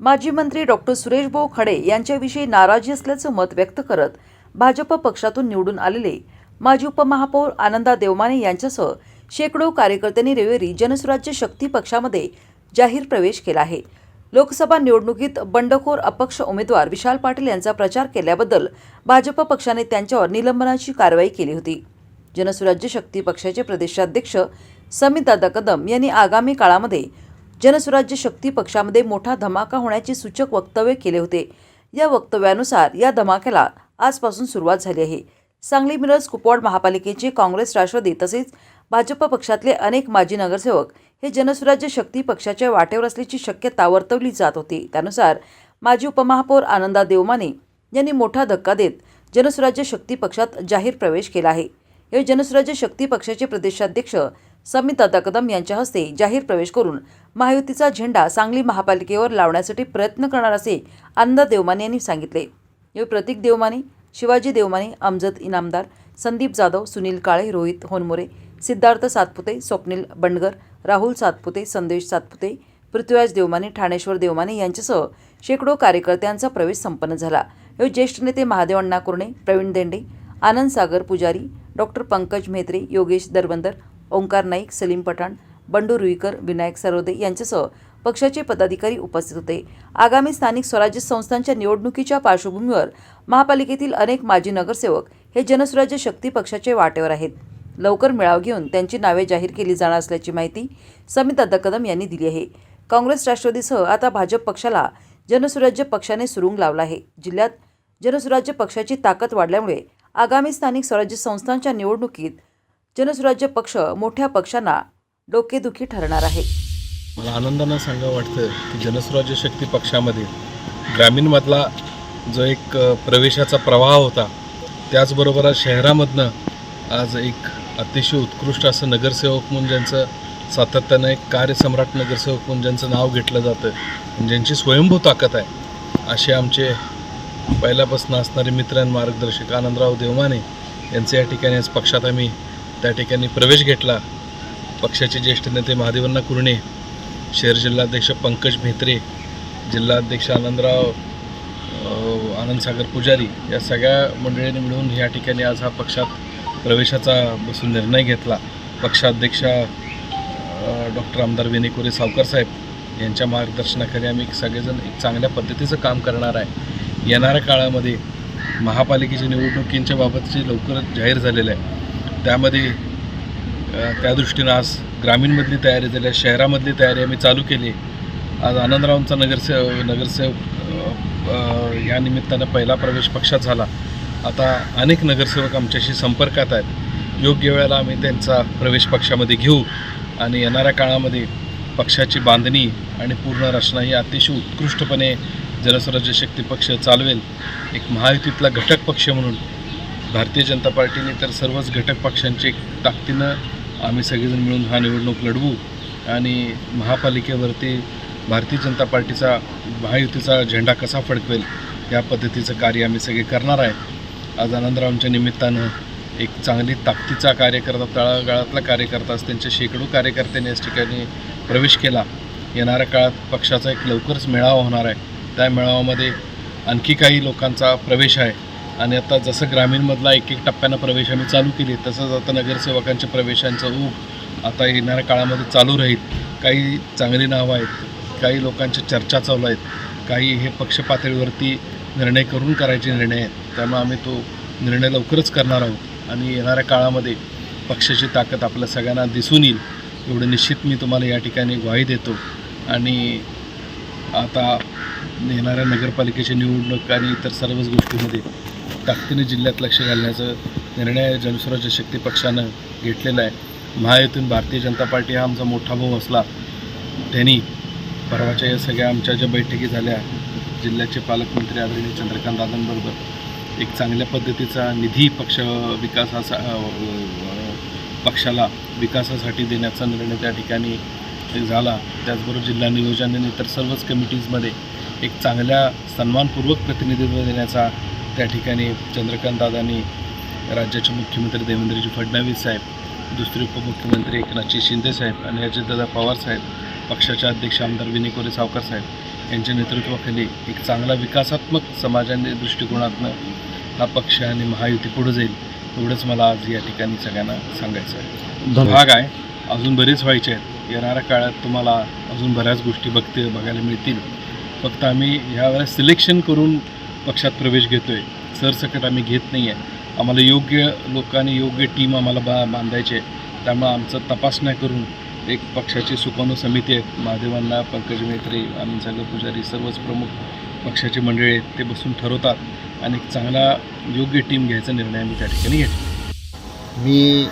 माजी मंत्री डॉक्टर सुरेश भाऊ खडे यांच्याविषयी नाराजी असल्याचं मत व्यक्त करत भाजप पक्षातून निवडून आलेले माजी उपमहापौर आनंदा देवमाने यांच्यासह शेकडो कार्यकर्त्यांनी रविवारी जनसुराज्य शक्ती पक्षामध्ये जाहीर प्रवेश केला आहे. लोकसभा निवडणुकीत बंडखोर अपक्ष उमेदवार विशाल पाटील यांचा प्रचार केल्याबद्दल भाजप पक्षाने त्यांच्यावर निलंबनाची कारवाई केली होती. जनसुराज्य शक्ती पक्षाचे प्रदेशाध्यक्ष समितदादा कदम यांनी आगामी काळामध्ये जनसुराज्य शक्ती पक्षामध्ये मोठा धमाका होण्याचे सूचक वक्तव्य केले होते. या वक्तव्यानुसार या धमाक्याला आजपासून सुरुवात झाली आहे. सांगली मिरज कुपवाड महापालिकेचे काँग्रेस राष्ट्रवादी तसेच भाजप पक्षातले अनेक माजी नगरसेवक हे जनसुराज्य शक्ती पक्षाच्या वाटेवर असल्याची शक्यता वर्तवली जात होती. त्यानुसार माजी उपमहापौर आनंदा देवमाने यांनी मोठा धक्का देत जनसुराज्य शक्ती पक्षात जाहीर प्रवेश केला आहे. यावेळी जनसुराज्य शक्ती पक्षाचे प्रदेशाध्यक्ष समिता कदम यांच्या हस्ते जाहीर प्रवेश करून महायुतीचा झेंडा सांगली महापालिकेवर लावण्यासाठी प्रयत्न करणार असे आनंद देवमाने यांनी सांगितले. यावेळी प्रतीक देवमाने शिवाजी देवमाने अमजद इनामदार संदीप जाधव सुनील काळे रोहित होनमोरे सिद्धार्थ सातपुते स्वप्नील बंडगर राहुल सातपुते संदेश सातपुते पृथ्वीराज देवमाने ठाणेश्वर देवमाने यांच्यासह शेकडो कार्यकर्त्यांचा प्रवेश संपन्न झाला. यावेळी ज्येष्ठ नेते महादेव अण्णा कुर्णे प्रवीण देंडे आनंद सागर पुजारी डॉक्टर पंकज म्हेत्रे योगेश दरबंदर ओंकार नाईक सलीम पठाण बंडू रुईकर विनायक सरोदे यांच्यासह पक्षाचे पदाधिकारी उपस्थित होते. आगामी स्थानिक स्वराज्य संस्थांच्या निवडणुकीच्या पार्श्वभूमीवर महापालिकेतील अनेक माजी नगरसेवक हे जनसुराज्य शक्ती पक्षाचे वाटेवर आहेत. लवकर मेळाव घेऊन त्यांची नावे जाहीर केली जाणार असल्याची माहिती समिता कदम यांनी दिली आहे. काँग्रेस राष्ट्रवादीसह आता भाजप पक्षाला जनसुराज्य पक्षाने सुरुंग लावला आहे. जिल्ह्यात जनसुराज्य पक्षाची ताकद वाढल्यामुळे आगामी स्थानिक स्वराज्य संस्थांच्या निवडणुकीत जनसुराज्य पक्ष मोठ्या पक्षांना डोकेदुखी ठरणार आहे. मला आनंदानं सांगा वाटतं की जनसुराज्य शक्ती पक्षामध्ये ग्रामीणमधला जो एक प्रवेशाचा प्रवाह होता त्याचबरोबर आज शहरामधनं आज एक अतिशय उत्कृष्ट असं नगरसेवक म्हणून ज्यांचं सातत्यानं एक कार्यसम्राट नगरसेवक म्हणून ज्यांचं नाव घेतलं जातं ज्यांची स्वयंभू ताकद आहे असे आमचे पहिल्यापासून असणारे मित्र आणि मार्गदर्शक आनंदराव देवमाने यांचे या ठिकाणी आज पक्षात आम्ही त्या ठिकाणी प्रवेश घेतला. पक्षाचे ज्येष्ठ नेते महादेवन्ना कुरणे शहर जिल्हाध्यक्ष पंकज म्हेत्रे जिल्हाध्यक्ष आनंदराव आनंदसागर पुजारी या सगळ्या मंडळींनी मिळून या ठिकाणी आज हा पक्षात प्रवेशाचा बसून निर्णय घेतला. पक्षाध्यक्षा डॉक्टर आमदार विनेकुरे सावकर साहेब यांच्या मार्गदर्शनाखाली आम्ही सगळेजण एक चांगल्या पद्धतीचं काम करणार आहे. येणाऱ्या काळामध्ये महापालिकेच्या निवडणुकींच्या बाबतचे लवकरच जाहीर झालेलं आहे त्यामध्ये त्या दृष्टीनं आज ग्रामीणमधली तयारी झाली आहे शहरामधली तयारी आम्ही चालू केली. आज आनंदरावांचा नगरसेव नगरसेवक या निमित्तानं पहिला प्रवेश पक्षात झाला. आता अनेक नगरसेवक आमच्याशी संपर्कात आहेत. योग्य वेळेला आम्ही त्यांचा प्रवेश पक्षामध्ये घेऊ आणि येणाऱ्या काळामध्ये पक्षाची बांधणी आणि पूर्ण रचना ही अतिशय उत्कृष्टपणे जनस्वराज्य शक्ती पक्ष चालवेल. एक महायुतीतला घटक पक्ष म्हणून भारतीय जनता पार्टीने तर सर्वच घटक पक्षांची ताकदीनं आम्ही सगळेजण मिळून हा निवडणूक लढवू. आणि महापालिकेवरती भारतीय जनता पार्टीचा महायुतीचा झेंडा कसा फडकवेल या पद्धतीचं कार्य आम्ही सगळे करणार आहे. आज आनंदरावांच्या निमित्तानं एक चांगली ताकदीचा कार्यकर्ता तळागाळातला कार्यकर्ता त्यांच्या शेकडो कार्यकर्त्यांनी याच ठिकाणी प्रवेश केला. येणाऱ्या काळात पक्षाचा एक लवकरच मेळावा होणार आहे. त्या मेळाव्यामध्ये आणखी काही लोकांचा प्रवेश आहे. आणि आता जसं ग्रामीणमधला एक एक टप्प्यानं प्रवेश आम्ही चालू केली तसंच आता नगरसेवकांच्या प्रवेशांचं ऊब आता येणाऱ्या काळामध्ये चालू राहील. काही चांगली नावं आहेत काही लोकांच्या चर्चा चालू आहेत काही हे पक्ष पातळीवरती निर्णय करून करायचे निर्णय आहेत. त्यामुळे आम्ही तो निर्णय लवकरच करणार आहोत आणि येणाऱ्या काळामध्ये पक्षाची ताकद आपल्या सगळ्यांना दिसून येईल एवढं निश्चित मी तुम्हाला या ठिकाणी ग्वाही देतो. आणि आता येणाऱ्या नगरपालिकेची निवडणूक आणि इतर सर्वच गोष्टीमध्ये ताकदीने जिल्ह्यात लक्ष घालण्याचा निर्णय जनस्वराज्य शक्ती पक्षानं घेतलेला आहे. महायुतीन भारतीय जनता पार्टी हा आमचा मोठा भाऊ असला त्यांनी परवाच्या या सगळ्या आमच्या ज्या बैठकी झाल्या जिल्ह्याचे पालकमंत्री आदरणीय चंद्रकांत दादांबरोबर एक चांगल्या पद्धतीचा निधी पक्ष विकासाचा पक्षाला विकासासाठी देण्याचा निर्णय त्या ठिकाणी झाला. त्याचबरोबर जिल्हा नियोजन आणि इतर सर्वच कमिटीजमध्ये एक चांगल्या सन्मानपूर्वक प्रतिनिधित्व देण्याचा त्या ठिकाणी चंद्रकांत दादांनी राज्याचे मुख्यमंत्री देवेंद्रजी फडणवीस साहेब दुसरे उपमुख्यमंत्री एकनाथजी शिंदे साहेब आणि अजितदादा पवार साहेब पक्षाचे अध्यक्ष आमदार विनिकोरे सावकर साहेब यांच्या नेतृत्वाखाली एक चांगला विकासात्मक समाजाने दृष्टिकोनातनं हा पक्ष आणि महायुती पुढे जाईल एवढंच मला आज या ठिकाणी सगळ्यांना सांगायचं आहे. भाग आहे. अजून बरेच व्हायचे आहेत. येणाऱ्या काळात तुम्हाला अजून बऱ्याच गोष्टी बघते बघायला मिळतील. फक्त आम्ही ह्यावेळेस सिलेक्शन करून पक्षात प्रवेश घेतो आहे सरसकट आम्ही घेत नाही आहे आम्हाला योग्य लोकांनी योग्य टीम आम्हाला बा बांधायची आहे त्यामुळं आमचं तपासण्या करून एक पक्षाची सुकाणू समिती आहे महादेवांना पंकज मेत्रे आनंद सागर पुजारी सर्वच प्रमुख पक्षाचे मंडळी आहेत. ते बसून ठरवतात आणि एक चांगला योग्य टीम घ्यायचा निर्णय आम्ही त्या ठिकाणी घेतो मी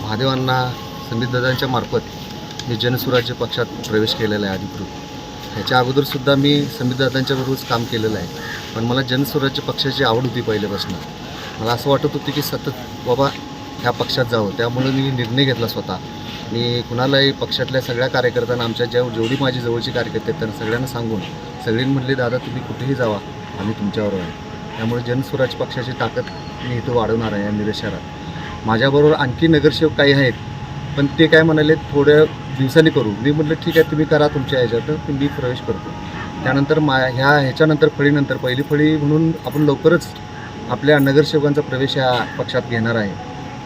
महादेवांना संबितदादांच्या मार्फत मी जनसुराज्य पक्षात प्रवेश केलेला आहे अधिकृत ह्याच्या अगोदरसुद्धा मी संबितदादांच्या बरोबरच काम केलेलं आहे. पण मला जनस्वराज्य पक्षाची आवड होती पहिल्यापासून. मला असं वाटत होतं की सतत बाबा ह्या पक्षात जावं. त्यामुळे मी निर्णय घेतला स्वतः. मी कुणालाही पक्षातल्या सगळ्या कार्यकर्त्यांना आमच्या ज्या जेवढी माझी जवळची कार्यकर्ते आहेत त्यांना सगळ्यांना सांगून सगळ्यांनी म्हटले दादा तुम्ही कुठेही जावा. आम्ही तुमच्याबरोबर आहे. त्यामुळे जनस्वराज पक्षाची ताकद मी इथं वाढवणार आहे या मिरज शहरात माझ्याबरोबर आणखी नगरसेवक काही आहेत पण ते काय म्हणाले थोड्या दिवसांनी करू. मी म्हटलं ठीक आहे तुम्ही करा तुमच्या ह्याच्यात मी प्रवेश करतो. त्यानंतर मा ह्या ह्याच्यानंतर फळीनंतर पहिली फळी म्हणून आपण लवकरच आपल्या नगरसेवकांचा प्रवेश या पक्षात घेणार आहे.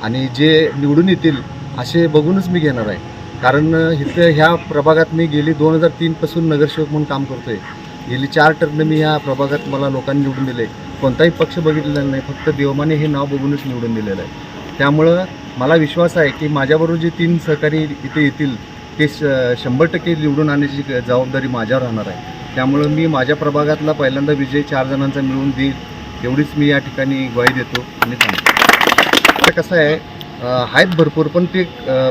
आणि जे निवडून येतील असे बघूनच मी घेणार आहे. कारण इथं ह्या प्रभागात मी गेली दोन हजार तीनपासून नगरसेवक म्हणून काम करतो आहे गेली चार टर्न मी ह्या प्रभागात मला लोकांनी निवडून दिले. कोणताही पक्ष बघितलेला नाही फक्त देवमाने हे नाव बघूनच निवडून दिलेलं आहे. त्यामुळं मला विश्वास आहे की माझ्याबरोबर जे तीन सहकारी इथे येतील ते श शंभर टक्के निवडून आणण्याची जबाबदारी माझ्यावर राहणार आहे. त्यामुळं मी माझ्या प्रभागातला पहिल्यांदा विजय चार जणांचा मिळवून देईल एवढीच मी या ठिकाणी ग्वाही देतो आणि सांगतो तर कसं आहे आहेत भरपूर पण ते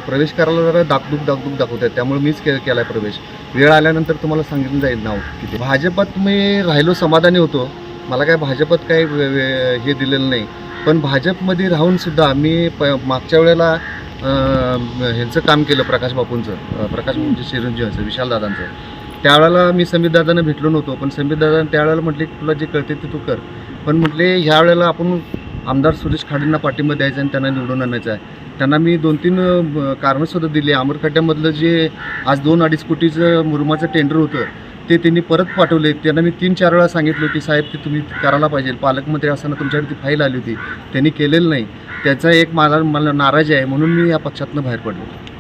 प्रवेश करायला जरा दाकदुक दाकदुक दाखवत आहेत त्यामुळे मीच के केला आहे प्रवेश. वेळ आल्यानंतर तुम्हाला सांगितलं जाईल नाव किती. भाजपात मी राहिलो समाधानी होतो. मला काय भाजपात काही वे- हे दिलेलं नाही. पण भाजपमध्ये राहूनसुद्धा मी प मागच्या वेळेला ह्यांचं काम केलं प्रकाश बापूंचं प्रकाश बापूंचं चिरंजीवांचं विशालदादांचं त्यावेळेला मी संबितदादांना भेटलो नव्हतो पण संबितदादा त्यावेळेला म्हटले की तुला जे कळते ते तू कर. पण म्हटले ह्या वेळेला आपण आमदार सुरेश खाडेंना पाठिंबा द्यायचा आणि त्यांना निवडून आणायचं आहे. त्यांना मी दोन तीन कारणंसुद्धा दिली. अमरखड्ड्यामधलं जे आज दोन अडीच कोटीचं मुरुमाचं टेंडर होतं ते त्यांनी परत पाठवले. त्यांना मी तीन चार वेळा सांगितलं की साहेब ते तुम्ही करायला पाहिजे. पालकमंत्री असताना तुमच्याकडे ती फाईल आली होती. त्यांनी केलेलं नाही. त्याचा एक मला मला नाराजी आहे. म्हणून मी या पक्षातनं बाहेर पडलो.